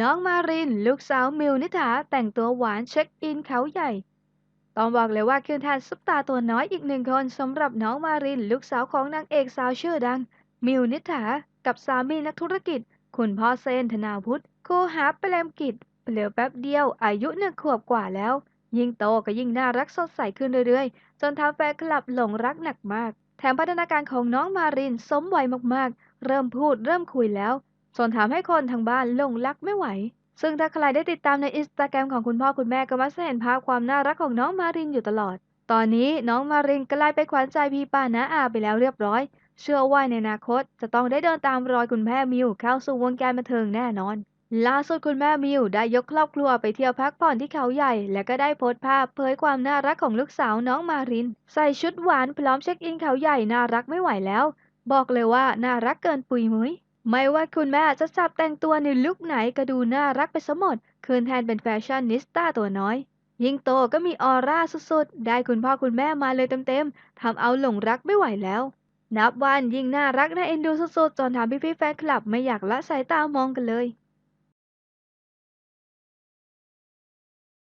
น้องมาริน ลูกสาวมิวนิถาแต่งตัวหวานเช็คอินเขาใหญ่ ต้องบอกเลยว่าคืนแทนซุปตาตัวน้อยอีกหนึ่งคนสำหรับน้องมาริน ลูกสาวของนางเอกสาวชื่อดัง มิวนิถากับสามีนักธุรกิจ คุณพ่อเซนธนาพุทธคู่หาเปรมกิจเหลือแป๊บเดียว อายุหนึ่งขวบกว่าแล้ว ยิ่งโตก็ยิ่งน่ารักสดใสขึ้นเรื่อยๆ จนทำแฟนคลับหลงรักหนักมาก แถมพัฒนาการของน้องมารินสมวัยมากๆ เริ่มพูดเริ่มคุยแล้ว จนทำให้คนทางบ้านหลงรักไม่ไหว ซึ่งถ้าใครได้ติดตามในอินสตาแกรมของคุณพ่อคุณแม่ก็มักจะเห็นภาพความน่ารักของน้องมารินอยู่ตลอด ตอนนี้น้องมารินกลายเป็นขวัญใจพี่ป้าน้าอาไปแล้วเรียบร้อย เชื่อว่าในอนาคตจะต้องได้เดินตามรอยคุณแม่มิวเข้าสู่วงการบันเทิงแน่นอนล่าสุดคุณแม่มิวได้ยกครอบครัวไปเที่ยวพักผ่อนที่เขาใหญ่ และก็ได้โพสต์ภาพเผยความน่ารักของลูกสาวน้องมาริน ใส่ชุดหวานพร้อมเช็คอินเขาใหญ่น่ารักไม่ไหวแล้ว บอกเลยว่าน่ารักเกินปุยมุ้ย ไม่ว่าคุณแม่จะจับแต่งตัวในลุคไหนก็ดูน่ารักไปสมหมดคืนแทนเป็นแฟชั่นนิสต้าตัวน้อย ยิ่งโตก็มีออร่าสุดๆ ได้คุณพ่อคุณแม่มาเลยเต็มๆทำเอาหลงรักไม่ไหวแล้ว นับวันยิ่งน่ารักน่าเอ็นดูสุดๆจนทำพี่ๆแฟนคลับไม่อยากละสายตามองกันเลย